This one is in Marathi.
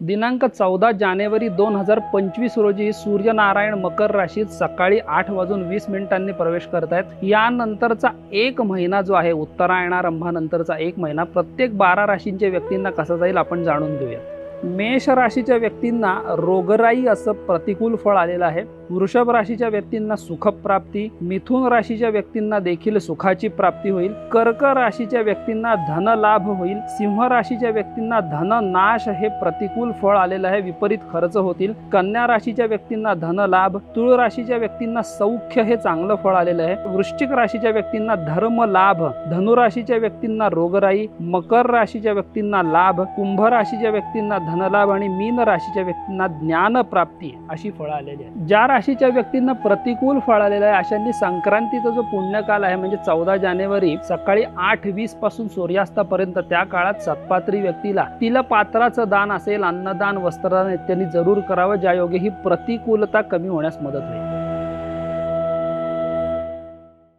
दिनांक चौदा जानेवारी दोन हजार पंचवीस रोजी सूर्यनारायण मकर राशीत सकाळी आठ वाजून वीस मिनिटांनी प्रवेश करत आहेत यानंतरचा एक महिना जो आहे उत्तरायणारंभानंतरचा एक महिना प्रत्येक बारा राशींच्या व्यक्तींना कसा जाईल आपण जाणून घेऊया मेष राशीच्या व्यक्तींना रोगराई असं प्रतिकूल फळ आलेलं आहे. वृषभ राशीच्या व्यक्तींना सुखप्राप्ती मिथुन राशीच्या व्यक्तींना देखील सुखाची प्राप्ती होईल कर्क राशीच्या व्यक्तींना धन लाभ होईल सिंह राशीच्या व्यक्तींना धननाश हे प्रतिकूल फळ आलेलं आहे विपरीत खर्च होतील कन्या राशीच्या व्यक्तींना धनलाभ तुळ राशीच्या व्यक्तींना सौख्य हे चांगलं फळ आलेलं आहे वृश्चिक राशीच्या व्यक्तींना धर्म लाभ धनुराशीच्या व्यक्तींना रोगराई मकर राशीच्या व्यक्तींना लाभ कुंभ राशीच्या व्यक्तींना धनलाभ आणि मीन राशीच्या व्यक्तींना ज्ञान प्राप्ती अशी फळं आलेली आहे ज्या राशीच्या व्यक्तींना प्रतिकूल फळ आलेलं आहे. अशांनी संक्रांतीचा जो पुण्यकाल आहे म्हणजे चौदा जानेवारी सकाळी आठ वीसपासून सूर्यास्तापर्यंत त्या काळात सत्पात्री व्यक्तीला तिला पात्राचं दान असेल अन्नदान वस्त्रदान इत्यादी जरूर करावं. ज्यायोगे ही प्रतिकूलता कमी होण्यास मदत होईल.